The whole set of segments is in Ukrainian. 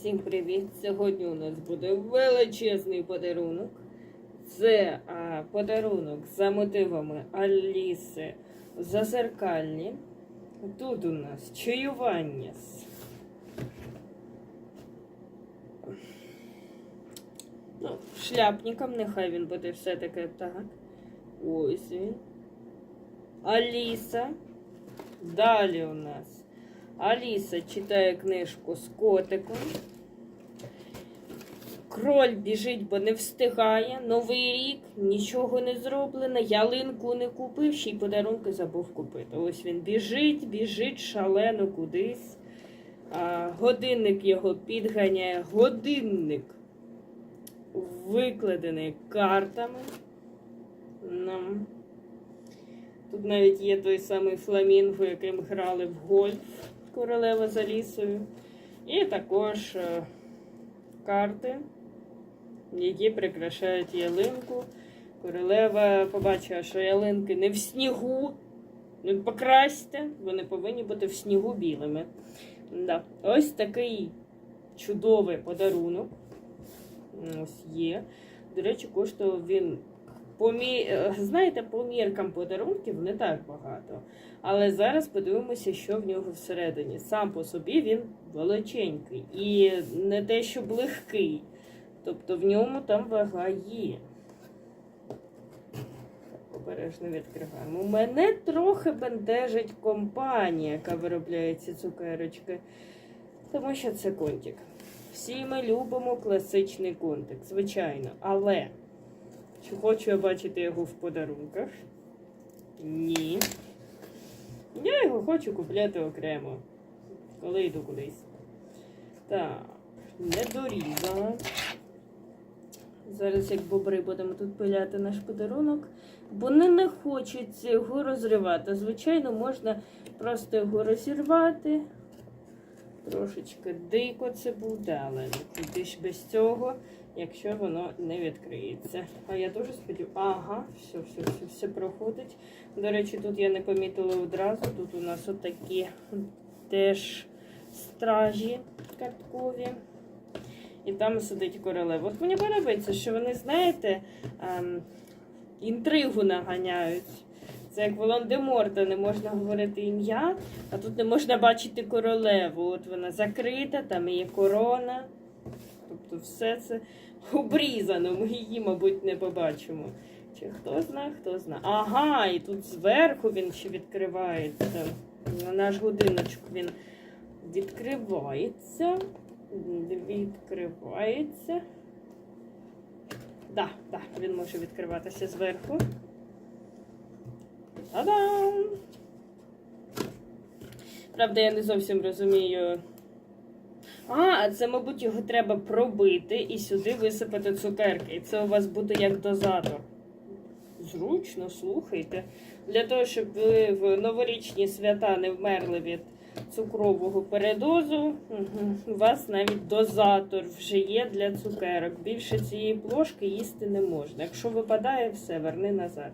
Всім привіт! Сьогодні у нас буде величезний подарунок. Це а, подарунок за мотивами Аліси Зазеркальні. Тут у нас чаювання ну, шляпником, нехай він буде все-таки так. Ось він. Аліса. Далі у нас Аліса читає книжку з котиком. Кроль біжить, бо не встигає. Новий рік, нічого не зроблено. Ялинку не купив, ще й подарунки забув купити. Ось він біжить, біжить шалено кудись. А, годинник його підганяє. Годинник викладений картами. Ну. Тут навіть є той самий фламінго, яким грали в гольф королева за лісою. І також е, карти, які прикрашають ялинку. Королева побачила, що ялинки не в снігу. Ну, покрасьте, вони повинні бути в снігу білими. Да. Ось такий чудовий подарунок. Ось є. До речі, коштував він по е, знаєте, по міркам подарунків не так багато. Але зараз подивимося, що в нього всередині. Сам по собі він величенький і не те, щоб легкий. Тобто в ньому там вага є. Обережно відкриваємо. Мене трохи бентежить компанія, яка виробляє ці цукерочки. Тому що це контик. Всі ми любимо класичний контик, звичайно. Але чи хочу я бачити його в подарунках? Ні. Я його хочу купляти окремо, коли йду кудись. Так, не дорізала. Зараз, як бобри, будемо тут пиляти наш подарунок. Вони не хочуть його розривати. Звичайно, можна просто його розірвати. Трошечки дико це буде, але куди ж без цього, якщо воно не відкриється. А я дуже сподіваюся. Ага, все, все, все, все проходить. До речі, тут я не помітила одразу. Тут у нас отакі теж стражі карткові. І там сидить королева. От мені подобається, що вони, знаєте, ем, інтригу наганяють. Це як Волан-де-Морта, не можна говорити ім'я, а тут не можна бачити королеву. От вона закрита, там є корона. Тобто все це обрізано. Ми її, мабуть, не побачимо. Чи хто знає, хто знає. Ага, і тут зверху він ще відкривається. На наш годиночок він відкривається. Відкривається. Да, да, він може відкриватися зверху. Та-дам! Правда, я не зовсім розумію. А, це, мабуть, його треба пробити і сюди висипати цукерки. І це у вас буде як дозатор. Зручно, слухайте. Для того, щоб ви в новорічні свята не вмерли від цукрового передозу, у вас навіть дозатор вже є для цукерок. Більше цієї плошки їсти не можна. Якщо випадає, все, верни назад.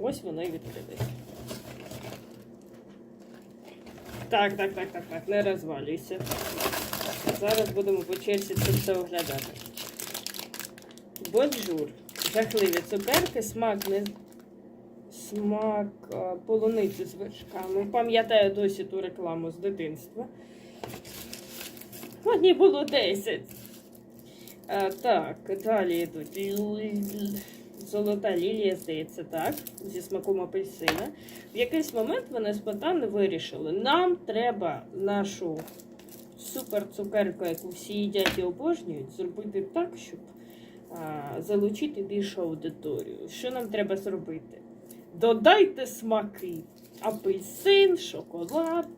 Ось воно і відкрилось. Так, так, так, так, так, не розвалюйся. Зараз будемо по черзі це все оглядати. Боджур. Жахливі цукерки, смак не смак а, полуниці з вершками. Пам'ятаю досі ту рекламу з дитинства. Одні було 10. А, так, далі йдуть. Золота лілія, здається, так, зі смаком апельсина. В якийсь момент вони спонтанно вирішили, нам треба нашу супер цукерку, яку всі їдять і обожнюють, зробити так, щоб а, залучити більшу аудиторію. Що нам треба зробити? Додайте смаки. Апельсин, шоколад,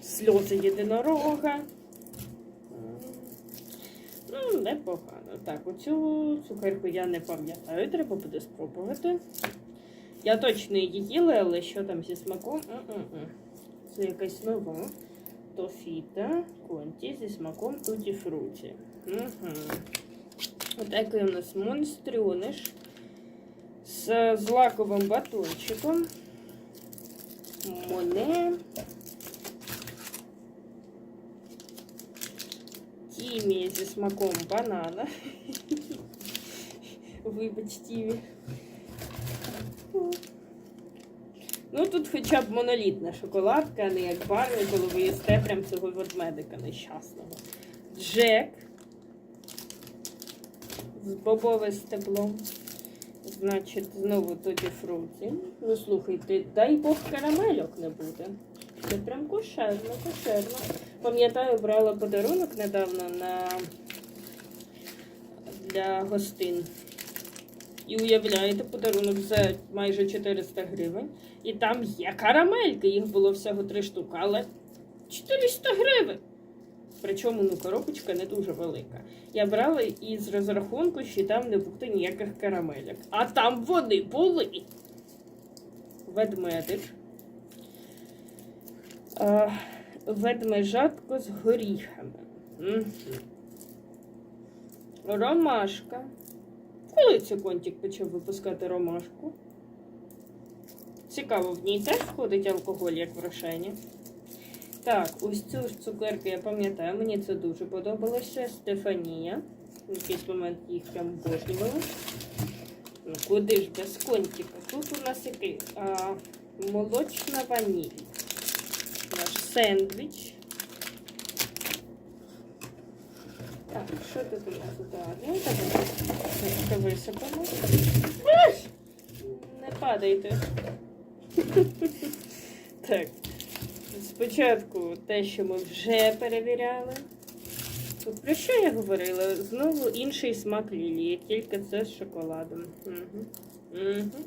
сльози єдинорога. Ну, непогано. Так, оцю цукерку я не пам'ятаю, треба буде спробувати. Я точно її їла, але що там зі смаком? М-м-м. Це якась нова. Тофіта, конті зі смаком туті фруті. Угу. Отакий у нас монстрюниш. з злаковим батончиком. Моне. Тімі зі смаком банана. Вибач, Тімі. Ну тут хоча б монолітна шоколадка, а не як барний, коли ви їсте прям цього ведмедика нещасного. Джек з бобовим стеблом. Значить, знову тоді фруті. Ну слухайте, дай Бог карамельок не буде. Це прям кошерно, кошерно. Пам'ятаю, брала подарунок недавно на для гостин. І уявляєте, подарунок за майже 400 гривень. І там є карамельки, їх було всього три штуки, але 400 гривень. Причому ну, коробочка не дуже велика. Я брала із розрахунку, що там не буде ніяких карамелек. А там вони були. Ведмедик. А, ведмежатко з горіхами. Ромашка. Коли це контик почав випускати ромашку? Цікаво, в ній теж входить алкоголь, як в рошені. Так, ось цю ж цукерку я пам'ятаю, мені це дуже подобалося. Стефанія. В якийсь момент їх прям обожнювала. Ну, куди ж без контика? Тут у нас який а, молочна ваніль. Сендвіч. Так, що тут у нас далі? Давай висипаємо. Не падайте. Так. Спочатку те, що ми вже перевіряли. От про що я говорила? Знову інший смак лілії, тільки це з шоколадом. Угу. Угу.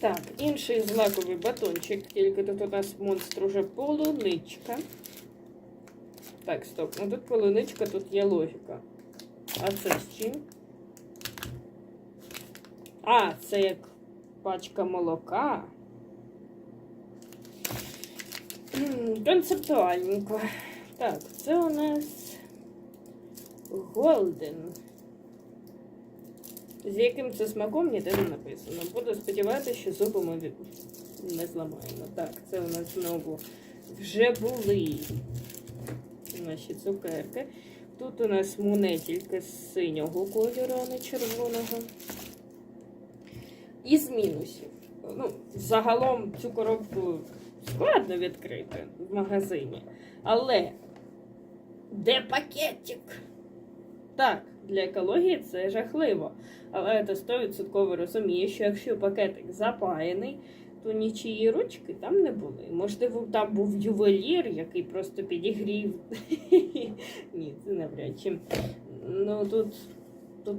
Так, інший злаковий батончик, тільки тут у нас монстр уже полуничка. Так, стоп. Ну тут полуничка, тут є логіка. А це з чим? А, це як пачка молока. Концептуальненько. Так, це у нас Голден. З яким це смаком ніде не написано. Буду сподіватися, що зуби ми не зламаємо. Так, це у нас знову вже були наші цукерки. Тут у нас муне з синього кольору, а не червоного. Із мінусів. Ну, загалом цю коробку складно відкрити в магазині. Але де пакетик? Так, для екології це жахливо. Але ти 100% розумієш, що якщо пакетик запаяний, то нічиї ручки там не були. Можливо, там був ювелір, який просто підігрів. Ні, це навряд чи. Ну тут, тут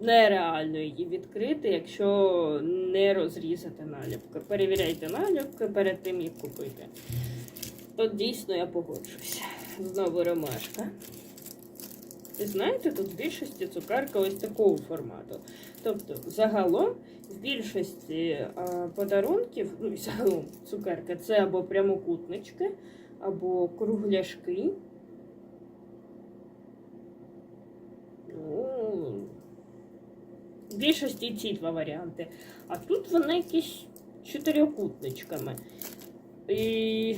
нереально її відкрити, якщо не розрізати наліпки. Перевіряйте наліпки перед тим, як купити. Тут дійсно я погоджуюся. Знову ромашка. І знаєте, тут в більшості цукерка ось такого формату. Тобто, загалом, в більшості подарунків, ну і загалом цукерка, це або прямокутнички, або кругляшки. Ну, в більшості ці два варіанти. А тут вони якісь чотирьохкутничками. І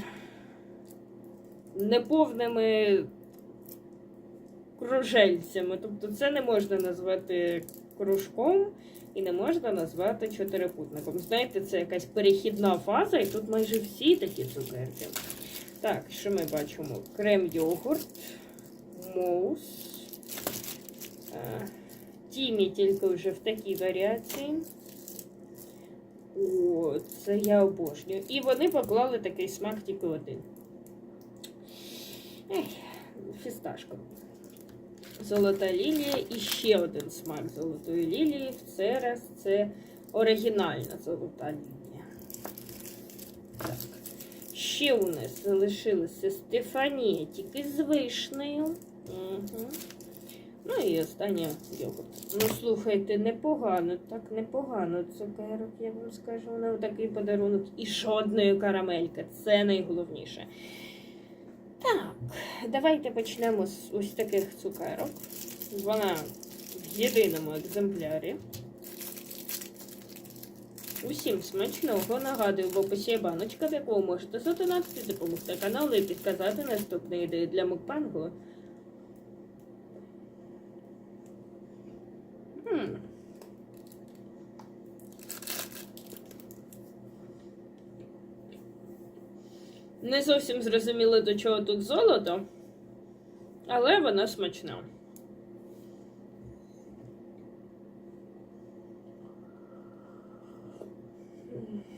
неповними кружельцями. Тобто це не можна назвати кружком і не можна назвати чотирикутником. Знаєте, це якась перехідна фаза, і тут майже всі такі цукерки. Так, що ми бачимо? Крем-йогурт, моус. Е, Тімі тільки вже в такій варіації. О, це я обожнюю. І вони поклали такий смак тільки один. Ех, фісташка. Золота лілія і ще один смак золотої лілії. В цей раз це оригінальна золота лілія. Так. Ще у нас залишилося Стефанія тільки з вишнею. Угу. Ну і остання йогурт. Ну, слухайте, непогано, так непогано. Цукерок, я вам скажу, на такий подарунок. І жодної карамельки. Це найголовніше. Так, давайте почнемо з ось таких цукерок. Вона в єдиному екземплярі. Усім смачного нагадую в описі є баночка, в якого можете задонатити, допомогти каналу і підказати наступні ідеї для мукпангу. Хм. Не зовсім зрозуміли, до чого тут золото, але воно смачне. Mm-hmm.